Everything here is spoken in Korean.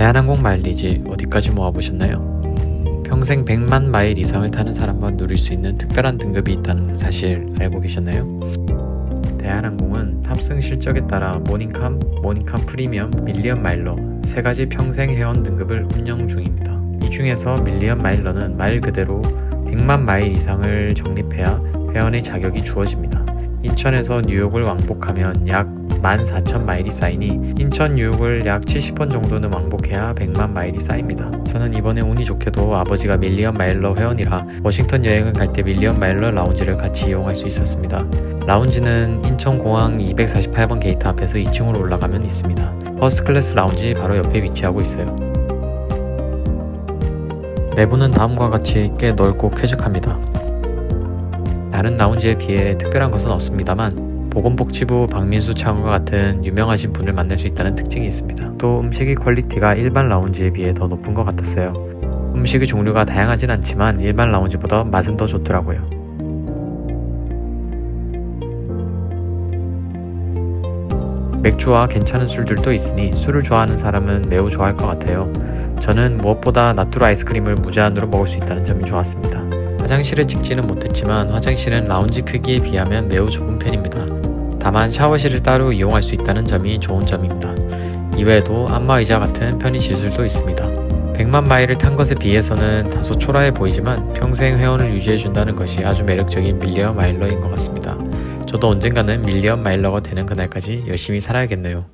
대한항공 마일리지 어디까지 모아보셨나요? 평생 100만 마일 이상을 타는 사람만 누릴 수 있는 특별한 등급이 있다는 사실 알고 계셨나요? 대한항공은 탑승 실적에 따라 모닝캄, 모닝캄 프리미엄, 밀리언 마일러 세 가지 평생 회원 등급을 운영 중입니다. 이 중에서 밀리언 마일러는 말 그대로 100만 마일 이상을 적립해야 회원의 자격이 주어집니다. 인천에서 뉴욕을 왕복하면 약 14,000 마일이 쌓이니 인천 뉴욕을 약 70번 정도는 왕복해야 100만 마일이 쌓입니다. 저는 이번에 운이 좋게도 아버지가 밀리언 마일러 회원이라 워싱턴 여행을 갈 때 밀리언 마일러 라운지를 같이 이용할 수 있었습니다. 라운지는 인천공항 248번 게이트 앞에서 2층으로 올라가면 있습니다. 퍼스트 클래스 라운지 바로 옆에 위치하고 있어요. 내부는 다음과 같이 꽤 넓고 쾌적합니다. 다른 라운지에 비해 특별한 것은 없습니다만 보건복지부 박민수 차관과 같은 유명하신 분을 만날 수 있다는 특징이 있습니다. 또 음식의 퀄리티가 일반 라운지에 비해 더 높은 것 같았어요. 음식의 종류가 다양하진 않지만 일반 라운지보다 맛은 더 좋더라고요. 맥주와 괜찮은 술들도 있으니 술을 좋아하는 사람은 매우 좋아할 것 같아요. 저는 무엇보다 나뚜루 아이스크림을 무제한으로 먹을 수 있다는 점이 좋았습니다. 화장실을 찍지는 못했지만 화장실은 라운지 크기에 비하면 매우 좁은 편입니다. 다만 샤워실을 따로 이용할 수 있다는 점이 좋은 점입니다. 이외에도 안마의자 같은 편의 시술도 있습니다. 100만 마일을 탄 것에 비해서는 다소 초라해 보이지만 평생 회원을 유지해준다는 것이 아주 매력적인 밀리언 마일러인 것 같습니다. 저도 언젠가는 밀리언 마일러가 되는 그날까지 열심히 살아야겠네요.